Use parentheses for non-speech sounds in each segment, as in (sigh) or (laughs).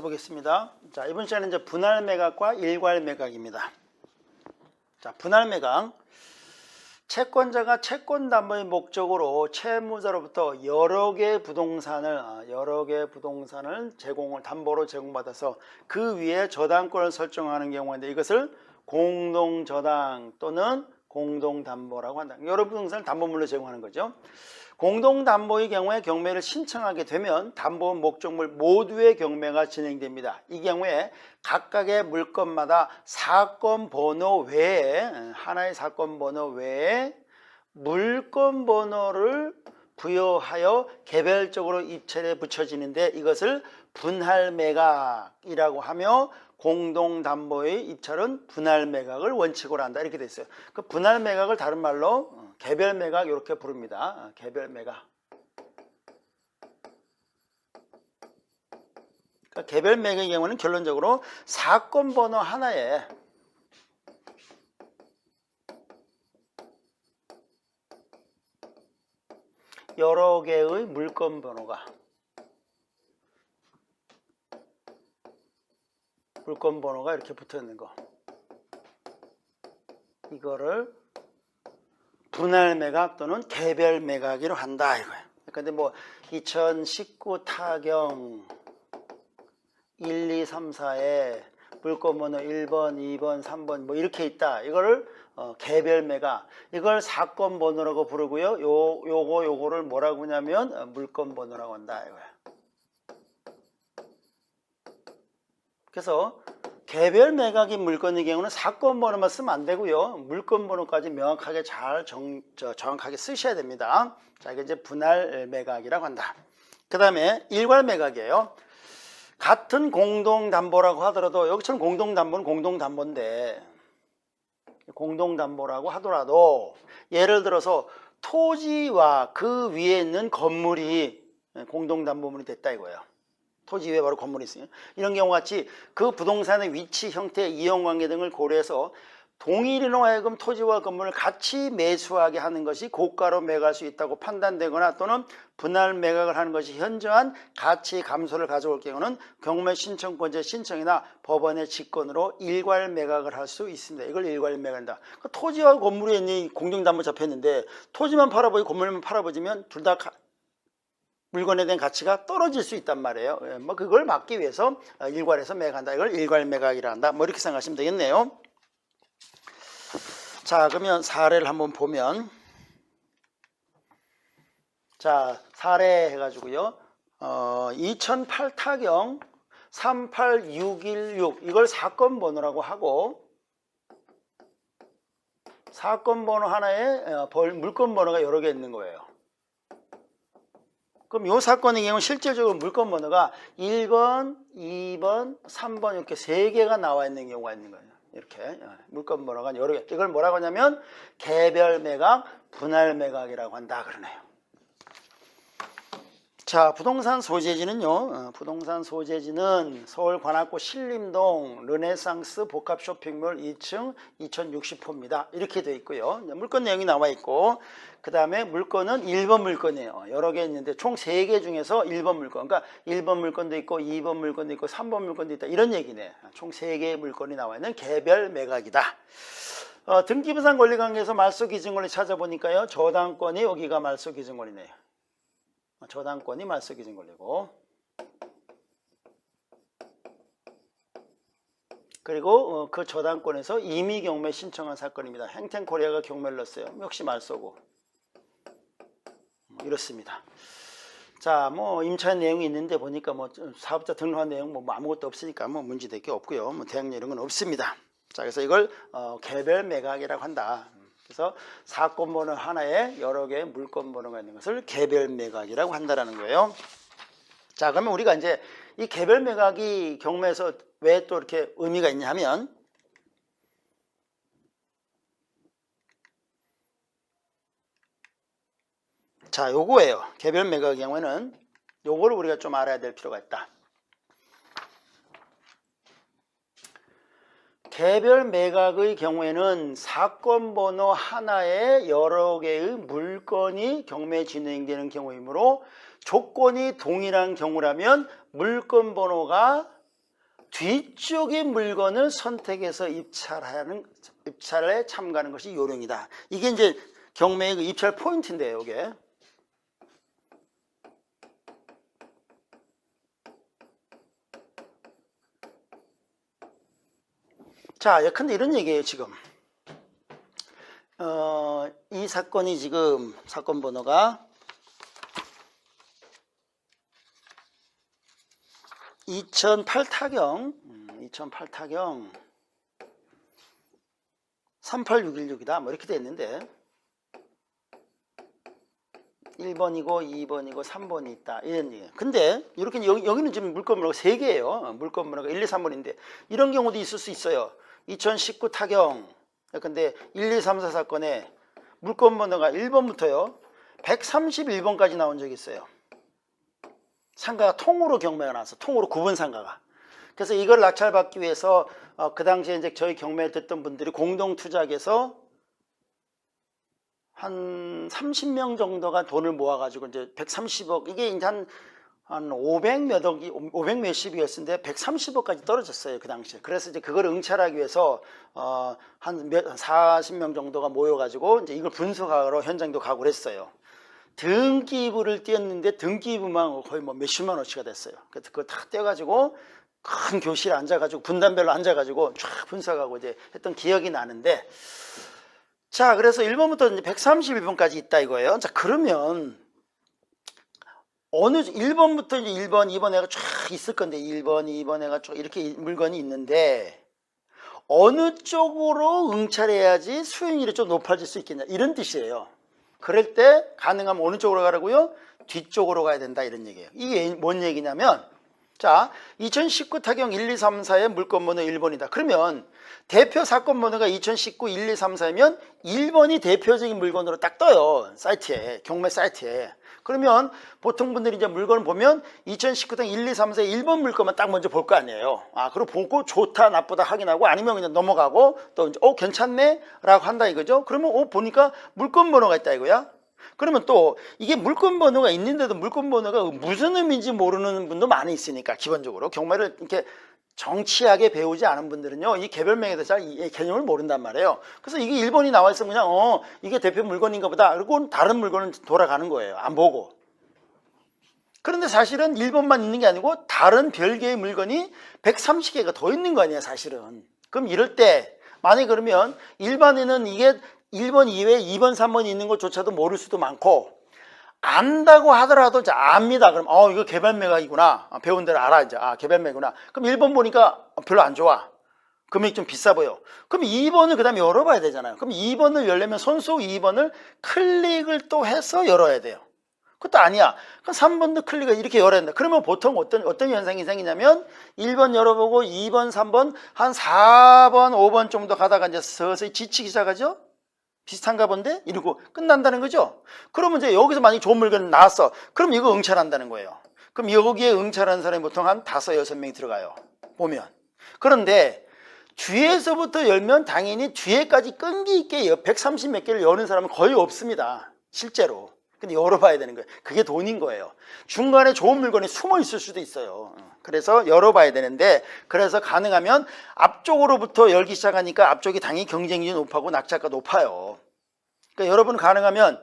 자, 이어서 보겠습니다. 자, 이번 시간은 이제 분할 매각과 일괄 매각입니다. 자, 분할 매각. 채권자가 채권 담보의 목적으로 채무자로부터 여러 개의 부동산을 아, 여러 개의 부동산을 제공을 담보로 제공받아서 그 위에 저당권을 설정하는 경우인데 이것을 공동 저당 또는 공동 담보라고 한다. 여러 부동산을 담보물로 제공하는 거죠. 공동 담보의 경우에 경매를 신청하게 되면 담보 목적물 모두의 경매가 진행됩니다. 이 경우에 각각의 물건마다 사건 번호 외에 하나의 사건 번호 외에 물건 번호를 부여하여 개별적으로 입찰에 붙여지는데 이것을 분할 매각이라고 하며 공동 담보의 입찰은 분할 매각을 원칙으로 한다 이렇게 돼 있어요. 그 분할 매각을 다른 말로 어, 개별 매각 이렇게 부릅니다. 어, 개별 매각. 그러니까 개별 매각의 경우는 결론적으로 사건 번호 하나에 여러 개의 물건 번호가 물건 번호가 이렇게 붙어 있는 거. 이거를 분할 매각 또는 개별 매각으로 한다 이거예요. 근데 뭐 2019 타경 1, 2, 3, 4에 물건 번호 1번, 2번, 3번 뭐 이렇게 있다. 이거를 어, 개별 매각. 이걸 사건 번호라고 부르고요. 요 요거 요거를 뭐라고 하냐면 어, 물건 번호라고 한다 이거예요. 그래서 개별 매각인 물건의 경우는 사건 번호만 쓰면 안 되고요. 물건 번호까지 명확하게 잘 정, 저, 정확하게 쓰셔야 됩니다. 자, 이게 이제 분할 매각이라고 한다. 그 다음에 일괄 매각이에요. 같은 공동담보라고 하더라도 여기처럼 공동담보는 공동담보인데 공동담보라고 하더라도 예를 들어서 토지와 그 위에 있는 건물이 공동담보물이 됐다 이거예요. 토지 위에 바로 건물이 있어요. 이런 경우 같이 그 부동산의 위치, 형태, 이용 관계 등을 고려해서 동일인으로 하여금 토지와 건물을 같이 매수하게 하는 것이 고가로 매각할 수 있다고 판단되거나 또는 분할 매각을 하는 것이 현저한 가치 감소를 가져올 경우는 경매 신청권자 신청이나 법원의 직권으로 일괄 매각을 할 수 있습니다. 이걸 일괄 매각한다. 그 토지와 건물이 공동담보 잡혔는데 토지만 팔아보고 건물만 팔아보지면 둘 다 물건에 대한 가치가 떨어질 수 있단 말이에요. 예, 뭐 그걸 막기 위해서 일괄해서 매각한다. 이걸 일괄 매각이라 한다. 뭐 이렇게 생각하시면 되겠네요. 자, 그러면 사례를 한번 보면 자, 사례 해 가지고요. 어, 2008 타경 38616 이걸 사건 번호라고 하고 사건 번호 하나에 어, 벌- 물건 번호가 여러 개 있는 거예요. 그럼 이 사건의 경우 실질적으로 물건 번호가 1번, 2번, 3번 이렇게 세 개가 나와 있는 경우가 있는 거예요. 이렇게 어, 물건 번호가 여러 개. 이걸 뭐라고 하냐면 개별 매각, 분할 매각이라고 한다 그러네요. 자, 부동산 소재지는요. 어, 부동산 소재지는 서울 관악구 신림동 르네상스 복합 쇼핑몰 2층 2060호입니다. 이렇게 돼 있고요. 물건 내용이 나와 있고 그 다음에 물건은 1번 물건이에요. 여러 개 있는데 총 3개 중에서 1번 물건. 그러니까 1번 물건도 있고 2번 물건도 있고 3번 물건도 있다. 이런 얘기네. 총 3개의 물건이 나와 있는 개별 매각이다. 어, 등기부상 권리관계에서 말소 기준권리 찾아보니까요. 저당권이 여기가 말소 기준권이네요. 저당권이 말소 기준 권리고 그리고 어, 그 저당권에서 임의 경매 신청한 사건입니다. 행텐코리아가 경매를 넣었어요. 역시 말소고 뭐 이렇습니다. 자, 뭐 임차인 내용이 있는데 보니까 뭐 사업자 등록한 내용 뭐 아무것도 없으니까 뭐 문제될 게 없고요. 뭐 대학 이런 건 없습니다. 자, 그래서 이걸 어, 개별 매각이라고 한다. 그래서 사건 번호 하나에 여러 개의 물건 번호가 있는 것을 개별 매각이라고 한다라는 거예요. 자, 그러면 우리가 이제 이 개별 매각이 경매에서 왜 또 이렇게 의미가 있냐 하면 자, 요거예요. 개별 매각의 경우에는 요거를 우리가 좀 알아야 될 필요가 있다. 개별 매각의 경우에는 사건 번호 하나에 여러 개의 물건이 경매 진행되는 경우이므로 조건이 동일한 경우라면 물건 번호가 뒤쪽의 물건을 선택해서 입찰하는 입찰에 참가하는 것이 요령이다. 이게 이제 경매의 그 입찰 포인트인데요, 이게. 자, 예컨대 이런 얘기예요, 지금. 어, 이 사건이 지금 사건 번호가 2008 타경, 2008 타경 38616이다. 뭐 이렇게 돼 있는데 1번이고 2번이고 3번이 있다. 이런 얘기. 근데 이렇게 여기, 여기는 지금 물건 번호가 3개예요. 물건 번호가 1, 2, 3번인데 이런 경우도 있을 수 있어요. 2019 타경. 근데 1, 2, 3, 4 사건에 물건 번호가 1번부터요. 131번까지 나온 적이 있어요. 상가가 통으로 경매가 나왔어. 통으로 구분 상가가. 그래서 이걸 낙찰받기 위해서 어, 그 당시에 이제 저희 경매 듣던 분들이 공동 투자해서 한 30명 정도가 돈을 모아가지고 이제 130억 이게 이제 한, 한 500몇 억이 500 몇십이었는데 130억까지 떨어졌어요 그 당시에. 그래서 이제 그걸 응찰하기 위해서 어, 한 몇, 40명 정도가 모여가지고 이제 이걸 분석하러 현장도 가고 그랬어요. 등기부를 띄었는데 등기부만 거의 뭐 몇십만 원치가 됐어요. 그래서 그거 다 떼가지고 큰 교실에 앉아가지고 분단별로 앉아가지고 쫙 분석하고 이제 했던 기억이 나는데 자 그래서 1번부터 이제 131번까지 있다 이거예요. 자 그러면 어느 1번부터 이제 1번, 2번 애가 쫙 있을 건데 1번, 2번 애가 쫙 이렇게 물건이 있는데 어느 쪽으로 응찰해야지 수익률이 좀 높아질 수 있겠냐 이런 뜻이에요. 그럴 때 가능하면 어느 쪽으로 가라고요? 뒤쪽으로 가야 된다 이런 얘기예요. 이게 뭔 얘기냐면 자, 2019 타경 1, 2, 3, 4의 물건 번호 1번이다. 그러면 대표 사건 번호가 2019 1, 2, 3, 4면 1번이 대표적인 물건으로 딱 떠요. 사이트에, 경매 사이트에. 그러면 보통 분들이 이제 물건을 보면 2019 타경 1, 2, 3, 4의 1번 물건만 딱 먼저 볼 거 아니에요. 아, 그리고 보고 좋다, 나쁘다 확인하고 아니면 그냥 넘어가고 또 이제 어, 괜찮네? 라고 한다 이거죠. 그러면 어, 보니까 물건 번호가 있다 이거야. 그러면 또 이게 물건 번호가 있는데도 물건 번호가 무슨 의미인지 모르는 분도 많이 있으니까 기본적으로 경매를 이렇게 정치하게 배우지 않은 분들은요 이 개별명에 대해서 잘이 개념을 모른단 말이에요. 그래서 이게 1번이 나와 있으면 그냥 어 이게 대표 물건인가 보다. 그리고 다른 물건은 돌아가는 거예요. 안 보고. 그런데 사실은 1번만 있는 게 아니고 다른 별개의 물건이 130개가 더 있는 거 아니에요 사실은. 그럼 이럴 때 만약에 그러면 일반인은 이게 1번 이외에 2번, 3번이 있는 것조차도 모를 수도 많고 안다고 하더라도 이제 압니다. 그럼 어 이거 개별 매각이구나. 아, 배운 대로 알아 이제. 아 개별 매구나. 그럼 1번 보니까 별로 안 좋아. 금액이 좀 비싸 보여. 그럼 2번을 그 다음에 열어봐야 되잖아요. 그럼 2번을 열려면 손수 2번을 클릭을 또 해서 열어야 돼요. 그것도 아니야. 그럼 3번도 클릭을 이렇게 열어야 된다. 그러면 보통 어떤, 어떤 현상이 생기냐면 1번 열어보고 2번, 3번, 한 4번, 5번 정도 가다가 이제 서서히 지치기 시작하죠? 비슷한가 본데? 이러고 끝난다는 거죠? 그러면 이제 여기서 만약에 좋은 물건 나왔어. 그럼 이거 응찰한다는 거예요. 그럼 여기에 응찰하는 사람이 보통 한 다섯, 여섯 명이 들어가요. 보면. 그런데 뒤에서부터 열면 당연히 뒤에까지 끈기 있게 130 몇 개를 여는 사람은 거의 없습니다. 실제로. 근데 열어봐야 되는 거예요. 그게 돈인 거예요. 중간에 좋은 물건이 숨어 있을 수도 있어요. 그래서 열어봐야 되는데, 그래서 가능하면 앞쪽으로부터 열기 시작하니까 앞쪽이 당연히 경쟁률이 높고 낙찰가 높아요. 그러니까 여러분 가능하면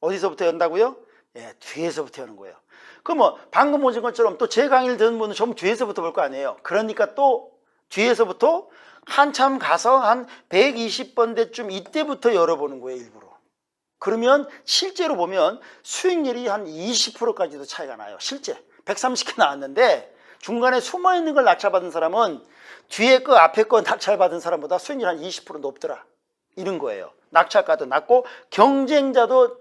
어디서부터 연다고요? 예, 뒤에서부터 여는 거예요. 그럼 뭐 방금 오신 것처럼 또 제 강의를 듣는 분은 전부 뒤에서부터 볼 거 아니에요. 그러니까 또 뒤에서부터 한참 가서 한 120번대쯤 이때부터 열어보는 거예요, 일부러. 그러면 실제로 보면 수익률이 한 20%까지도 차이가 나요. 실제 130개 나왔는데 중간에 숨어 있는 걸 낙찰받은 사람은 뒤에 거 앞에 거 낙찰받은 사람보다 수익률 한 20% 높더라. 이런 거예요. 낙찰가도 낮고 경쟁자도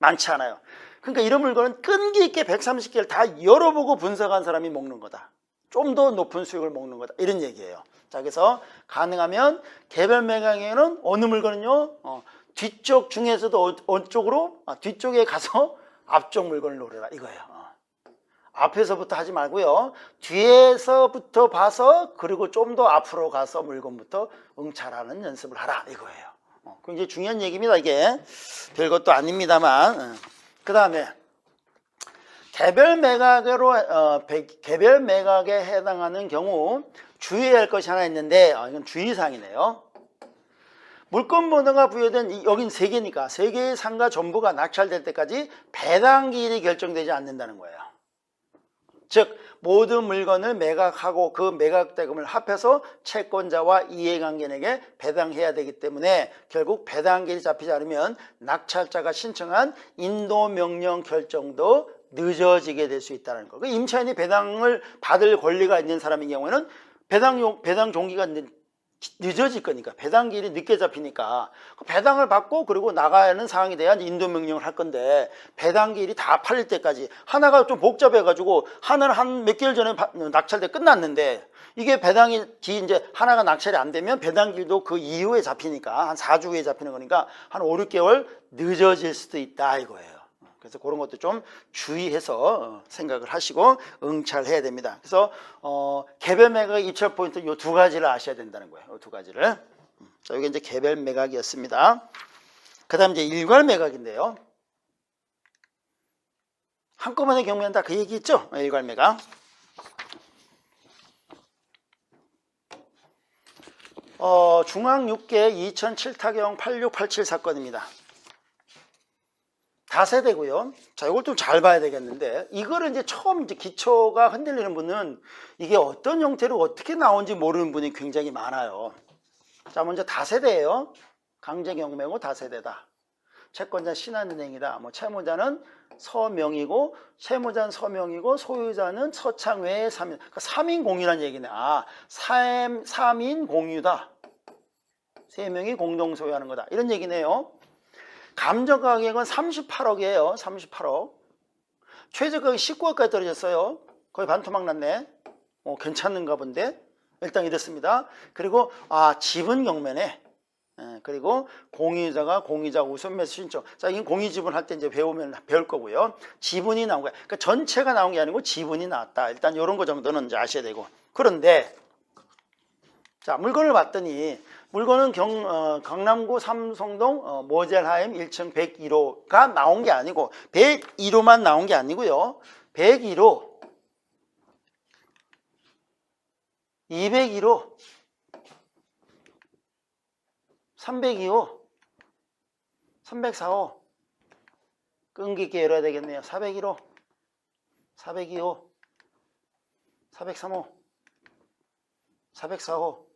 많지 않아요. 그러니까 이런 물건은 끈기 있게 130개를 다 열어보고 분석한 사람이 먹는 거다. 좀 더 높은 수익을 먹는 거다. 이런 얘기예요. 자, 그래서 가능하면 개별 매각에는 어느 물건은요, 어, 뒤쪽 중에서도 어, 어쪽으로 아, 뒤쪽에 가서 (laughs) 앞쪽 물건을 노려라 이거예요. 어. 앞에서부터 하지 말고요. 뒤에서부터 봐서 그리고 좀 더 앞으로 가서 물건부터 응찰하는 연습을 하라 이거예요. 어, 굉장히 중요한 얘기입니다. 이게 별것도 아닙니다만. 그 다음에 개별 매각으로 어, 배- 개별 매각에 해당하는 경우 주의해야 할 것이 하나 있는데 아, 이건 주의사항이네요. 물건 번호가 부여된 이- 여긴 세 개니까 세 개의 상가 전부가 낙찰될 때까지 배당 기일이 결정되지 않는다는 거예요. 즉 모든 물건을 매각하고 그 매각 대금을 합해서 채권자와 이해관계인에게 배당해야 되기 때문에 결국 배당 기일이 잡히지 않으면 낙찰자가 신청한 인도 명령 결정도 늦어지게 될 수 있다는 거. 그 임차인이 배당을 받을 권리가 있는 사람인 경우에는 배당 용 배당 종기가 늦- 늦어질 거니까 배당기일이 늦게 잡히니까 그 배당을 받고 그리고 나가야 하는 돼야 이제 인도 명령을 할 건데 배당기일이 다 팔릴 때까지 하나가 좀 복잡해 가지고 하나는 한 몇 개월 전에 바- 낙찰돼 끝났는데 이게 배당이 이제 하나가 낙찰이 안 되면 배당기일도 그 이후에 잡히니까 한 4주 후에 잡히는 거니까 한 5, 6개월 늦어질 수도 있다 이거예요. 그래서 그런 것도 좀 주의해서 어, 생각을 하시고 응찰해야 됩니다. 그래서 어, 개별 매각 입찰 포인트 이 두 가지를 아셔야 된다는 거예요. 이 두 가지를. 음, 자, 이게 이제 개별 매각이었습니다. 그다음 이제 일괄 매각인데요. 한꺼번에 경매는 다 그 얘기 있죠? 일괄 매각. 어, 중앙 6개 2007 타경 8687 사건입니다. 다세대고요. 자, 이걸 좀 잘 봐야 되겠는데 이거를 이제 처음 이제 기초가 흔들리는 분은 이게 어떤 형태로 어떻게 나온지 모르는 분이 굉장히 많아요. 자, 먼저 다세대예요. 강제경매고 다세대다. 채권자 신한은행이다. 뭐 채무자는 서명이고 채무자는 서명이고 소유자는 서창외의 3인. 그러니까 3인 공유란 얘기네. 아, 3, 3인 공유다. 세 명이 공동 소유하는 거다. 이런 얘기네요. 감정 가격은 38억이에요. 38억. 최저 가격이 19억까지 떨어졌어요. 거의 반토막 났네. 어, 괜찮은가 본데. 일단 이렇습니다. 그리고 아 지분 경매네. 예, 그리고 공유자가 공유자 우선 매수 신청. 자, 이건 공유 지분 할 때 이제 배우면 배울 거고요. 지분이 나온 거야. 그러니까 전체가 나온 게 아니고 지분이 나왔다. 일단 이런 거 정도는 이제 아셔야 되고. 그런데 자, 물건을 봤더니 물건은 경, 어, 강남구 삼성동 어, 모젤하임 1층 101호가 나온 게 아니고 101호만 나온 게 아니고요. 101호. 201호. 302호. 304호. 끈기 있게 열어야 되겠네요. 401호. 402호. 403호. 404호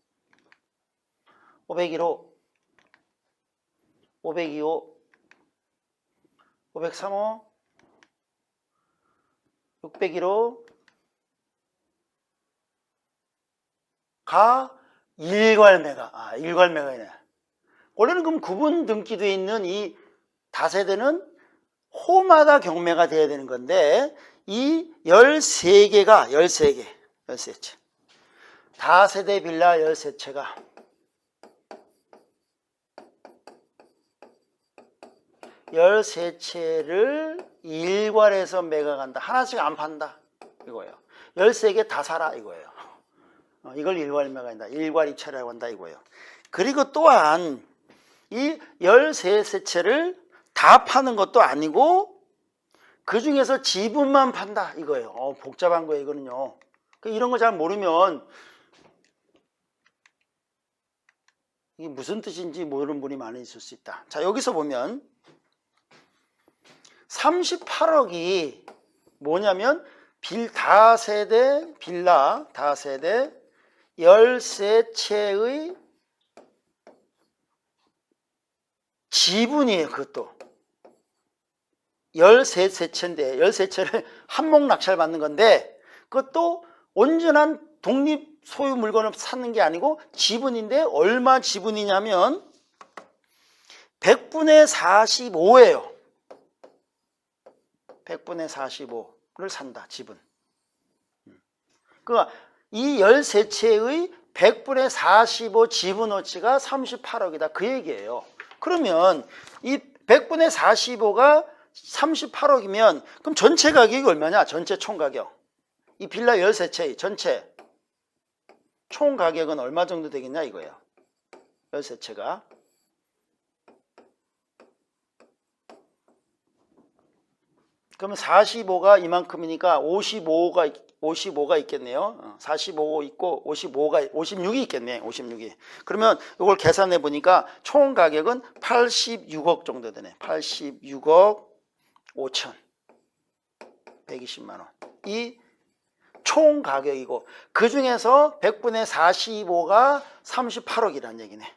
501호 502호 503호 601호 가 일괄매가 아 일괄매가이네. 원래는 그럼 구분 등기돼 있는 이 다세대는 호마다 경매가 돼야 되는 건데 이 13개가 13개 13채. 다세대 빌라 13채가 열세 채를 일괄해서 매각한다. 하나씩 안 판다. 이거예요. 열세 개다 사라 이거예요. 어, 이걸 일괄 매각한다. 일괄 입찰이라고 한다 이거예요. 그리고 또한 이 열세 채를 다 파는 것도 아니고 그 중에서 지분만 판다 이거예요. 어, 복잡한 거예요 이거는요. 그 이런 거 잘 모르면 이게 무슨 뜻인지 모르는 분이 많이 있을 수 있다. 자 여기서 보면 38억이 뭐냐면 빌 다세대 빌라 다세대 13채의 지분이에요 그것도. 13채인데 13채를 한몫 낙찰 받는 건데 그것도 온전한 독립 소유 물건을 사는 게 아니고 지분인데 얼마 지분이냐면 100분의 45예요 100분의 45를 산다, 지분. 그러니까 이 13채의 100분의 45 지분어치가 38억이다. 그 얘기예요. 그러면 이 100분의 45가 38억이면 그럼 전체 가격이 얼마냐? 전체 총 가격. 이 빌라 13채의 전체 총 가격은 얼마 정도 되겠냐 이거예요. 13채가. 그러면 45가 이만큼이니까 55가 55가 있겠네요. 어, 45 있고 55가 56이 있겠네. 56이. 그러면 이걸 계산해 보니까 총 가격은 86억 정도 되네. 86억 5천 120만 원. 이 총 가격이고 그 중에서 100분의 45가 38억이라는 얘기네.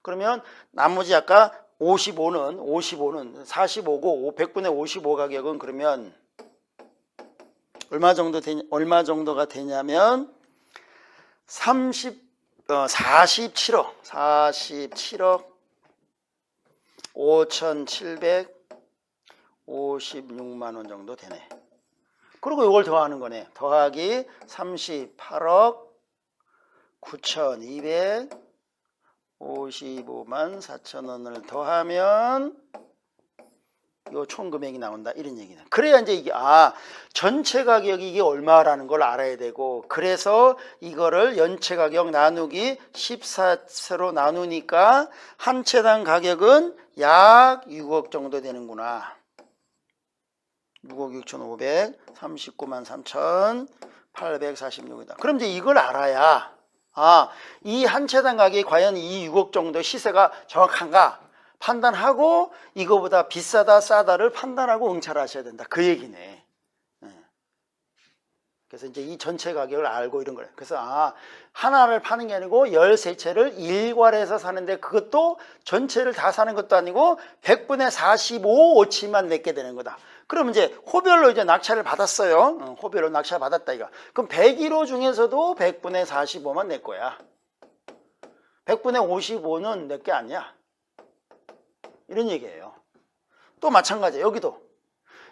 그러면 나머지 아까 55는 55는 45고 100분의 55 가격은 그러면 얼마 정도 되냐, 얼마 정도가 되냐면 30 어, 47억 47억 5,756만 원 정도 되네. 그리고 이걸 더하는 거네. 더하기 38억 9,255만 4천 원을 더하면 요총 금액이 나온다. 이런 얘기는. 그래야 이제 이게 아 전체 가격이 이게 얼마라는 걸 알아야 되고 그래서 이거를 연체 가격 나누기 14세로 나누니까 한 채당 가격은 약 6억 정도 되는구나. 6억 6천 5백 39만 3천 846이다. 그럼 이제 이걸 알아야 아 이 한 채당 가격이 과연 이 6억 정도 시세가 정확한가 판단하고 이거보다 비싸다 싸다를 판단하고 응찰을 하셔야 된다. 그 얘기네. 예. 그래서 이제 이 전체 가격을 알고 이런 거예요. 그래서 아 하나를 파는 게 아니고 13채를 일괄해서 사는데 그것도 전체를 다 사는 것도 아니고 100분의 45 오치만 내게 되는 거다. 그럼 이제 호별로 이제 낙찰을 받았어요. 어, 호별로 낙찰 받았다 이거. 그럼 101호 중에서도 100분의 45만 낼 거야. 100분의 55는 내 게 아니야. 이런 얘기예요. 또 마찬가지예요. 여기도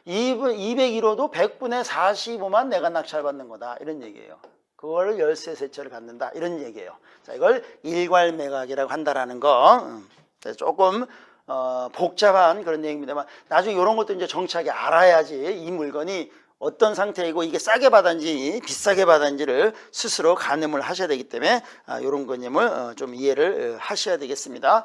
201호도 100분의 45만 내가 낙찰받는 거다. 이런 얘기예요. 그거를 열세 세차를 갖는다. 이런 얘기예요. 자, 이걸 일괄 매각이라고 한다라는 거. 음, 조금 어, 복잡한 그런 얘기입니다만 나중에 이런 것도 이제 정확하게 알아야지 이 물건이 어떤 상태이고 이게 싸게 받았는지 비싸게 받았는지를 스스로 가늠을 하셔야 되기 때문에 아, 이런 개념을 어, 좀 이해를 어, 하셔야 되겠습니다.